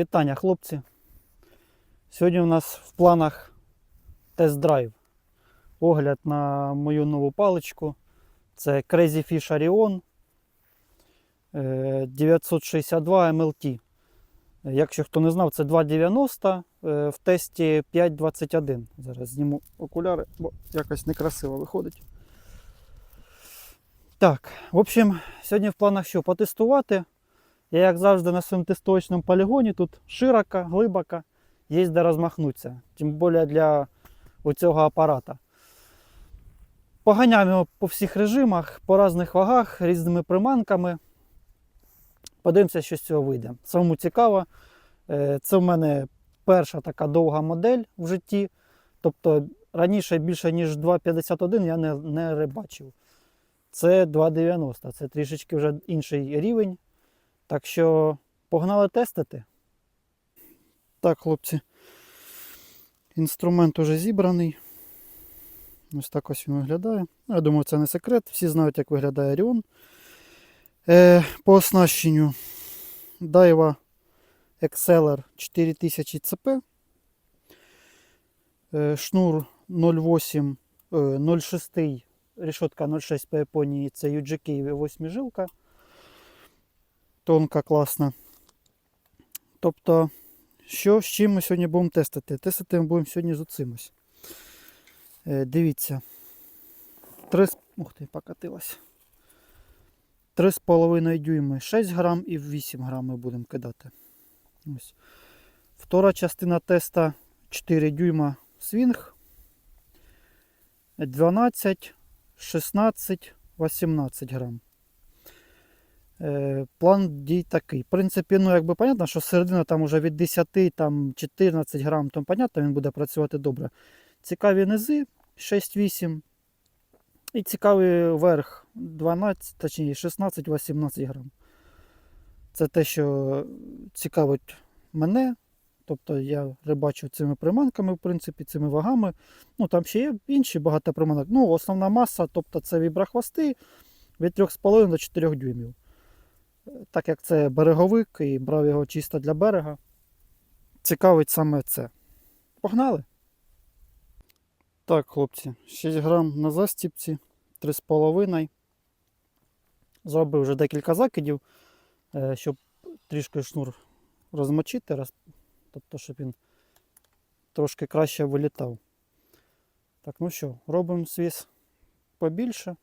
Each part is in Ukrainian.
Вітання, хлопці. Сьогодні у нас в планах тест-драйв. Огляд на мою нову паличку. Це Crazy Fish Arion е, 962 MLT. Якщо хто не знав, це 2,90 е, в тесті 5,21. Зараз зніму окуляри, бо якось некрасиво виходить. Так, в общем, сьогодні в планах що? Потестувати. Я, як завжди, на своєму тестовочному полігоні тут широко, глибоко, є де розмахнутися. Тим більше для цього апарата. Поганяємо його по всіх режимах, по різних вагах, різними приманками. Подивимося, що з цього вийде. Самому цікаво. Е, Це в мене перша така довга модель в житті. Тобто раніше більше, ніж 2,51 я не, не рибачив. Це 2,90. Це трішечки вже інший рівень. Так що погнали тестити. Так, хлопці. Інструмент уже зібраний. Ось так ось він виглядає. Я думаю, це не секрет. Всі знають, як виглядає Оріон. Е, по оснащенню Daiwa Exceller 4000 CP. Е, шнур 0,8, е, 0,6, решетка 0,6 по Японії. Це UGK 8 жилка. Тонка, класна. Тобто, що з чим ми сьогодні будемо тестити? Тестити ми будемо сьогодні з оцим ось. Е, дивіться. 3, ух ти, покатилась. 3,5 дюйми 6 грам і 8 грам ми будемо кидати. Ось. Втора частина теста 4 дюйма свінг. 12, 16, 18 грам. Е, План дій такий. В принципі, ну якби понятно, що середина там уже від 10, там 14 грам, то понятно, він буде працювати добре. Цікаві низи 6-8. І цікавий верх 12, точніше 16-18 грам. Це те, що цікавить мене. Тобто я рибачу цими приманками, в принципі, цими вагами. Ну там ще є інші багато приманок. Ну, основна маса, тобто це віброхвости від 3,5 до 4 дюймів. Так як це береговик і брав його чисто для берега. Цікавить саме це. Погнали! Так, хлопці, 6 грам на застіпці, 3,5. Зробив вже декілька закидів, е, щоб трішки шнур розмочити, тобто, щоб він трошки краще вилітав. Так, ну що, робимо свіс побільше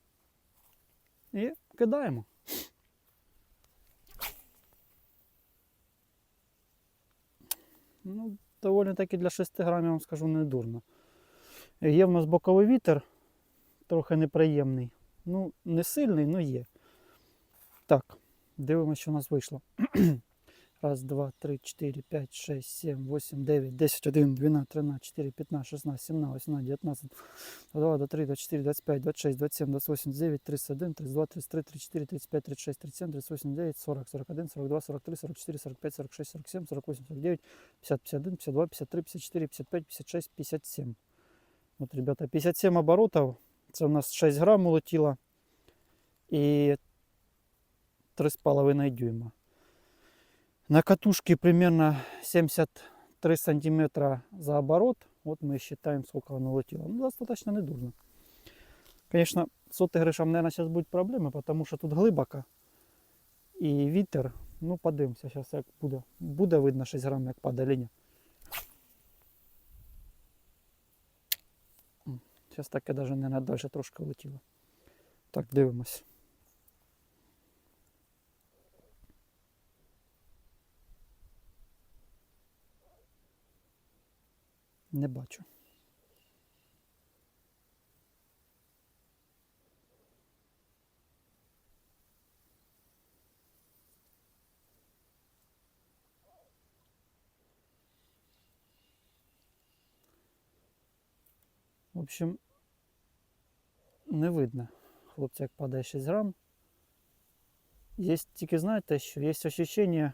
і кидаємо. Ну, доволі таки для 6 грамів, вам скажу, не дурно. Є в нас боковий вітер, трохи неприємний. Ну, не сильний, але є. Так, дивимося, що у нас вийшло. Раз, два, три, чотири, п'ять, шесть, сім, вісім, дев'ять, десять, один, дванадцять, тринадцять, чотири, п'ятнадцять, шістнадцять, сімнадцять, вісімнадцять, дев'ятнадцять, два, два, три, два, чотири, двадцять п'ять, двадцять шість, двадцять сім, двадцять вісім, дев'ять, тридцять один, тридцять два, тридцять три, тридцять чотири, тридцять п'ять, тридцять шість, тридцять сім, тридцять вісім, дев'ять, сорок, сорок один, сорок два, сорок три, сорок чотири, сорок п'ять, сорок шість, сорок сім, сорок вісім, сорок дев'ять, п'ятдесят, п'ятдесят один, п'ятдесят два, п'ятдесят три, п'ятдесят чотири, п'ятдесят п'ять, п'ятдесят шість, п'ятдесят сім. От, ребята, 57 оборотів. Це у нас 6 грам улетіло. І 3,5 дюйма. На катушке примерно 73 сантиметра за оборот. Вот мы считаем, сколько оно улетело. Ну, достаточно недурно. Конечно, с отыгрышем, наверное, сейчас будет проблемы, потому что тут глибоко. І вітер. Ну, подивимося, зараз як буде. Буде видно 6 грам, як падає лінія. Зараз таке навіть не на далі трошки летіло. Так, дивимось. Не бачу. В общем, не видно, хлопці, як падає 6 грам. Є тільки, знаєте, що є ощущення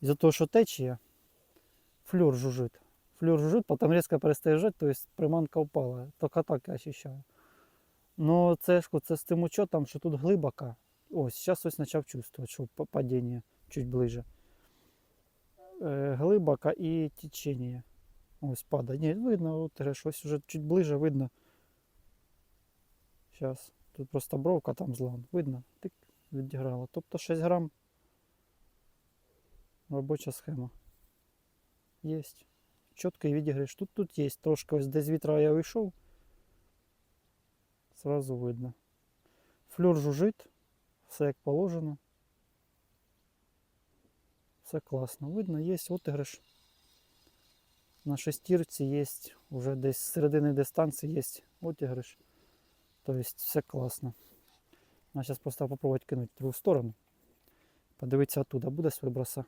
із-за того, що течія, флюр жужжит. Флюр жужжит, потім різко перестає жити, то есть приманка упала. Тільки так я ощущаю. Ну, це це з тим учетом, що тут глибоко. Ось, зараз ось почав чувствувати, що падіння чуть ближе. е, глибока і течення. Ось падає. Ні, видно, от теж ось вже чуть ближе видно. Зараз. Тут просто бровка там злам. Видно, тик відіграла. Тобто 6 грам. Робоча схема. Єсть. Чітко і відіграєш. Тут тут є трошки ось де вітра я вийшов. Сразу видно. Флюр жужжить, все як положено. Все класно. Видно, є отиграш. На шестірці є, вже десь з середини дистанції є отиграш. Тобто все класно. А зараз просто попробувати кинути в другу сторону. Подивитися оттуда, буде з виброса.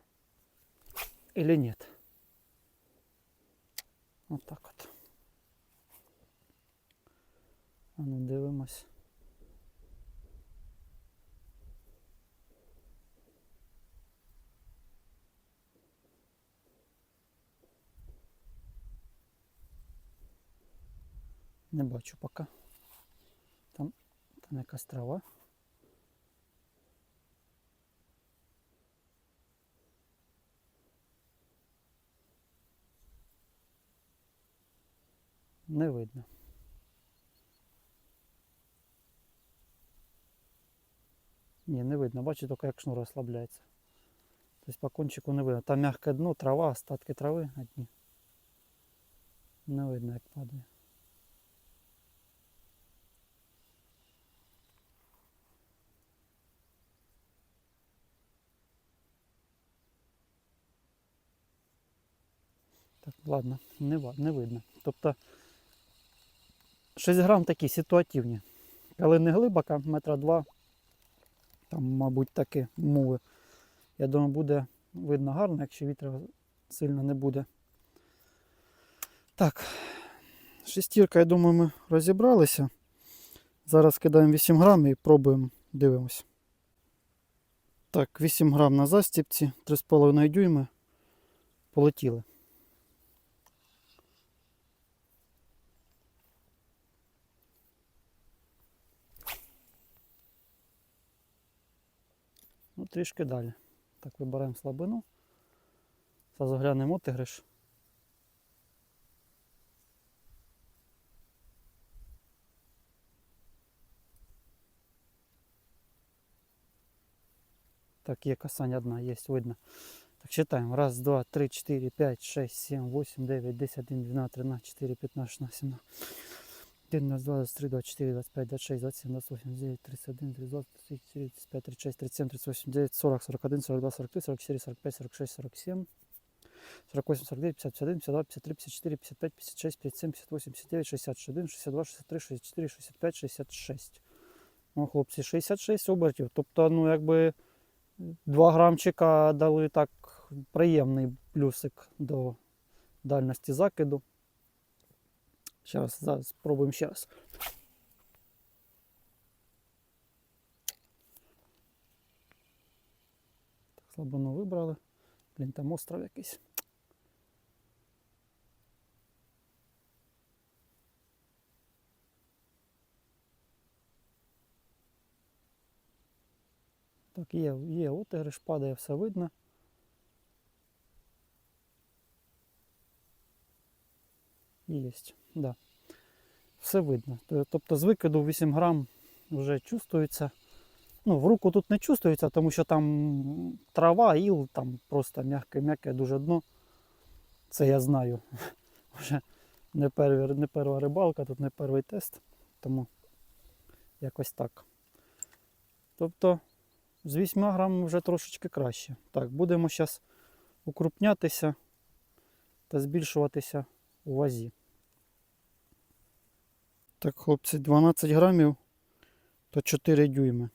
Или нет. Вот так от. А ну дивимось. Не бачу поки. Там, там якась трава. Не видно. Ні, не видно. Бачу тільки як шнур розслабляється. Тобто по кончику не видно. Там м'яке дно, трава, остатки трави одні. Не видно, як падає. Так, ладно, не, не видно. Тобто 6 грам такі ситуативні. Коли не глибока, метра два, там, мабуть, таке мови. Я думаю, буде видно гарно, якщо вітра сильно не буде. Так, шестірка, я думаю, ми розібралися. Зараз кидаємо 8 грам і пробуємо, дивимось. Так, 8 грам на застіпці, 3,5 дюйми. Полетіли. Ну, трішки далі. Так, вибираємо слабину. Зразу глянемо отигриш. Так, є касання одна, є, видно. Так, считаємо. Раз, два, три, четыре, пять, шесть, семь, восемь, девять, десять, один, двенадцать, тринадцать, четыре, пятнадцать, шестнадцать, семнадцать. 11, 22, 23, 24, 25, 26, 27, 28, 29, 31, 32, 33, 35, 36, 37, 38, 39, 40, 41, 42, 43, 44, 45, 46, 47, 48, 49, 50, 51, 52, 53, 54, 55, 56, 57, 58, 59, 61, 62, 63, 64, 65, 66. Ну, хлопці, 66 обертів. Тобто, ну, якби 2 грамчика дали так приємний плюсик до дальності закиду. Зараз, зараз спробуємо ще раз. Так, слабину вибрали. Блін, там остров якийсь. Так, є, є отигриш, падає, все видно. Єсть, да. Все видно. Тобто з викиду 8 грам вже чувствується. Ну, в руку тут не чувствується, тому що там трава, іл, там просто м'яке-м'яке дуже дно. Це я знаю. Вже не, перві, не перша рибалка, тут не перший тест. Тому якось так. Тобто з 8 грам вже трошечки краще. Так, будемо зараз укрупнятися та збільшуватися у вазі. Так, хлопці, 12 грамів то 4 дюйми.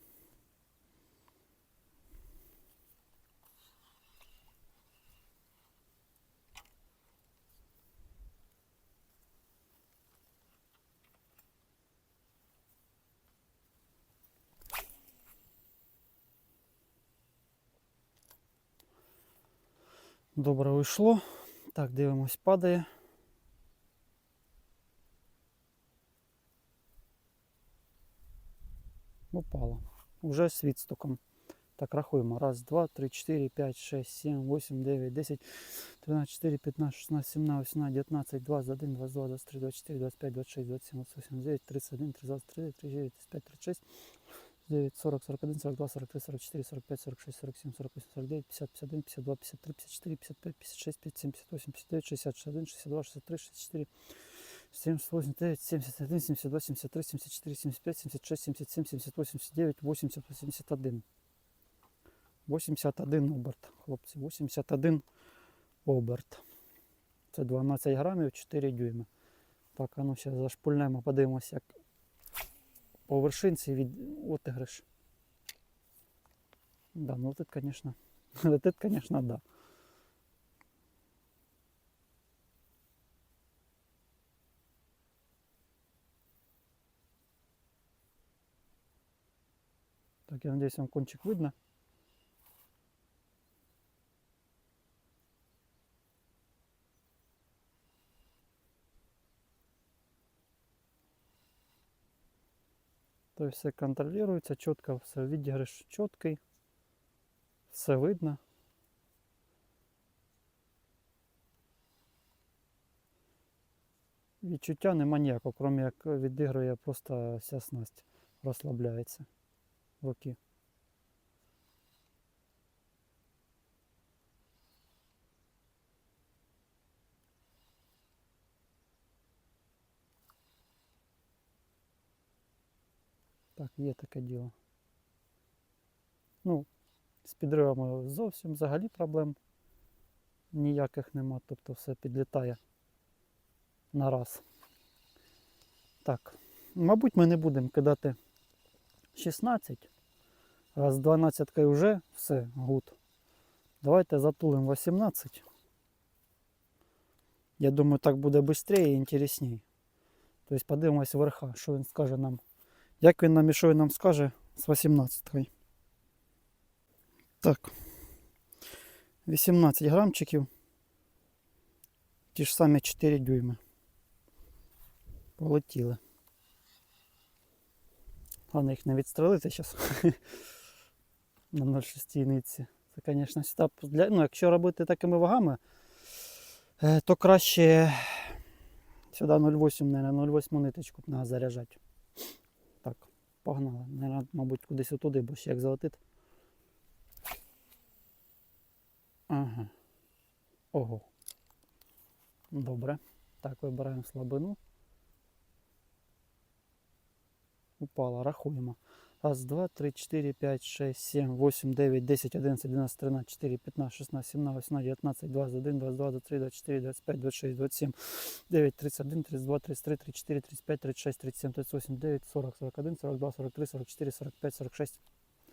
Добре вийшло. Так, дивимось, падає. Упало. Уже з відстуком. Так, рахуємо. Раз, два, три, чотири, п'ять, шесть, сім, вісім, дев'ять, десять, 13, 4, 15, 16, 17, 18, 19, 20, 21, 22, 23, 24, 25, 26, 27, 28, 29, 31, 32, 33, 39, 35, 36, 9, 40, 41, 42, 43, 44, 45, 46, 47, 48, 49, 50, 51, 52, 53, 54, 55, 56, 57, 58, 59, 60, 61, 62, 63, 64, 78, 9, 71, 72, 73, 74, 75, 76, 77, 78, 79, 80, 81. 81 оберт, хлопці, 81 оберт. Це 12 грамів 4 дюйми. Так, а ну зараз зашпульнемо, подивимося, як по вершинці від отигриш. Да, ну летить, конечно. Летить, конечно, да. Так, я надеюсь, вам кончик видно. То есть все контролируется, чітко все відіграш чіткий, все видно. Відчуття нема ніякого, крім як відігрує просто вся снасть, розслабляється в руки. Так, є таке діло. Ну, з підривами зовсім взагалі проблем ніяких нема, тобто все підлітає на раз. Так, мабуть, ми не будемо кидати 16. Раз 12 вже все, гуд. Давайте затулимо 18. Я думаю, так буде швидше і інтересніше. Тобто подивимось верха, що він скаже нам. Як він нам і що він нам скаже з 18 -ї. Так. 18 грамчиків. Ті ж самі 4 дюйми. Полетіли. Головне їх не відстрелити зараз. На 0,6 ниці. Це, звісно, сюди, для, ну, якщо робити такими вагами, е, то краще сюди 0,8, наверное, 0,8 ниточку треба заряджати. Так, погнали. Наверное, мабуть, кудись отуди, бо ще як залетить. Ага. Ого. Добре. Так, вибираємо слабину. упала. Рахуємо. Раз, два, три, чотири, п'ять, шесть, сім, восім, дев'ять, десять, одинадцять, дванадцять, тринадцять, чотири, п'ятнадцять, шістнадцять, сімнадцять, вісімнадцять, дев'ятнадцять, двадцять один, двадцять два, двадцять три, двадцять чотири, двадцять п'ять, двадцять шість, двадцять сім, дев'ять, тридцять один, тридцять два, тридцять три, тридцять чотири, тридцять п'ять, тридцять шість, тридцять сім, тридцять вісім, дев'ять, сорок, сорок один, сорок два, сорок три, сорок чотири, сорок п'ять, сорок шість.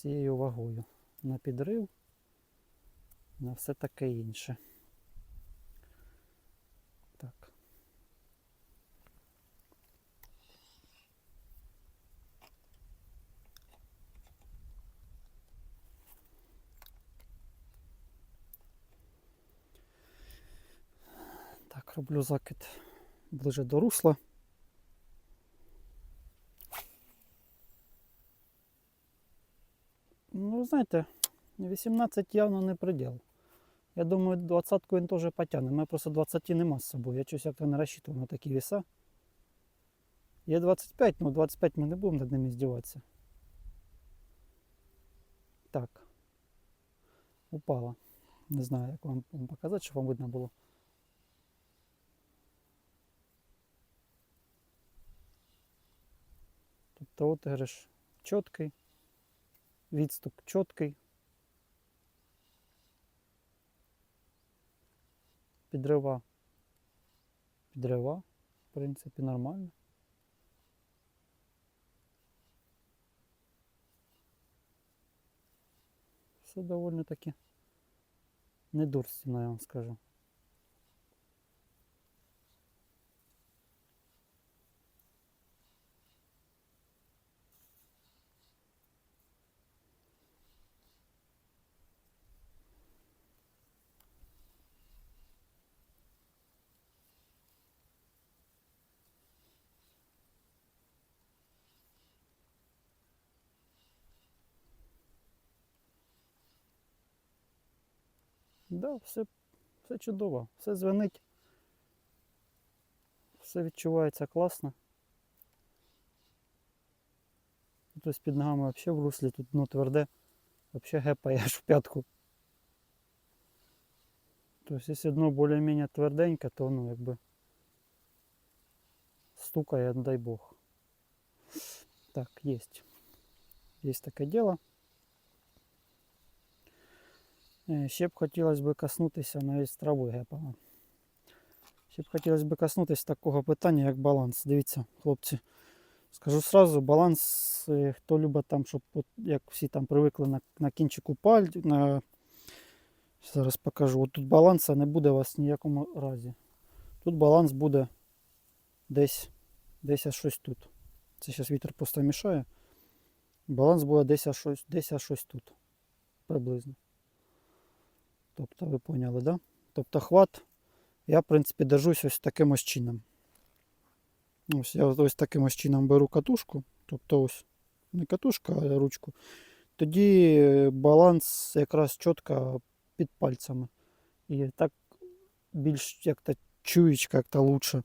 цією вагою. На підрив, на все таке інше. Так. Так, роблю закид ближе до русла. Ну, знаєте, 18 явно не приділ. Я думаю, 20 він теж потягне. У просто 20 нема з собою. Я щось як-то не розчитував на такі веса. Є 25, але 25 ми не будемо над ними здіватися. Так. Упала. Не знаю, як вам показати, щоб вам видно було. Тобто отиграш чіткий, відступ чіткий. Підрива. Підрива, в принципі, нормально. Все доволі таки недурственно, я вам скажу. Да, все, все чудово, все звенить. Все відчувається класно. Тобто під ногами взагалі в руслі тут дно тверде, взагалі гепає аж в п'ятку. Тобто, якщо дно більш-менш тверденьке, то ну якби стукає, дай Бог. Так, есть. Есть таке діло. Е, Ще б хотілося б коснутися навіть трави гепала. Ще б хотілося б коснутися такого питання, як баланс. Дивіться, хлопці. Скажу сразу, баланс, е, хто любить там, щоб от, як всі там привикли на, на кінчику паль, на... зараз покажу. От тут баланса не буде у вас в ніякому разі. Тут баланс буде десь, десь аж щось тут. Це зараз вітер просто мішає. Баланс буде десь аж щось, десь аж щось тут. Приблизно. Тобто ви поняли, да? Тобто хват я, в принципі, держусь ось таким ось чином. Ось я ось таким ось чином беру катушку, тобто ось не катушка, а ручку. Тоді е, баланс якраз чітко під пальцями. І так більш як-то чуєчка, як-то лучше.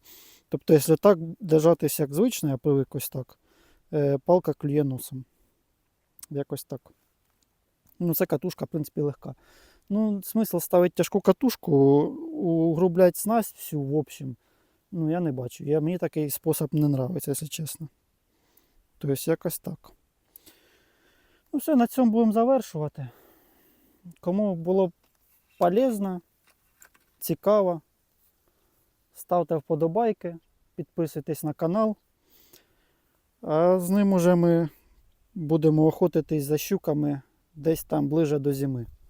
Тобто, якщо так держатись, як звично, я привик ось так, е, палка клює носом. Якось так. Ну, це катушка, в принципі, легка. Ну, смисл ставити тяжку катушку, угрублять снасть всю, в общем. Ну, я не бачу. Я, мені такий спосіб не подобається, якщо чесно. Тобто, якось так. Ну, все, на цьому будемо завершувати. Кому було полезно, цікаво, ставте вподобайки, підписуйтесь на канал. А з ним уже ми будемо охотитись за щуками десь там ближе до зими.